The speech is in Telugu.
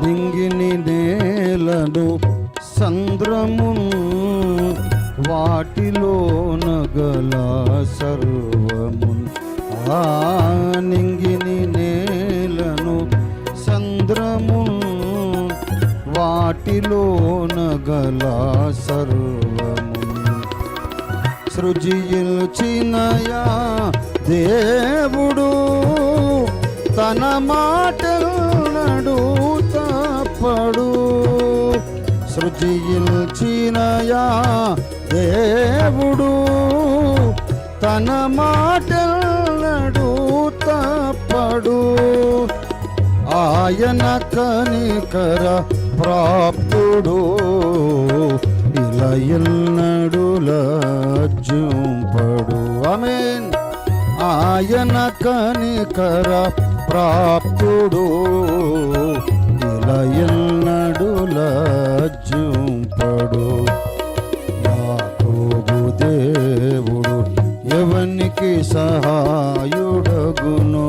దింగిని నేలను సంద్రము వాటిలో నగల సర్వము ఆ నింగిని నేలను సంద్రము వాటిలో నగల సర్వము సృజిల్చినయా దేవుడు తన మాటలు తప్పడు సృజిల్చినయా దేవుడు తన మాటలు తప్పడు. ఆయన కనికర ప్రాప్తుడు ఇలా ఎన్నడుల జుంపడు. ఆయన కనికర ప్రాప్తుడు జుంపడు యాకోబు దేవుడు ఎవనికి సహాయుడగునో?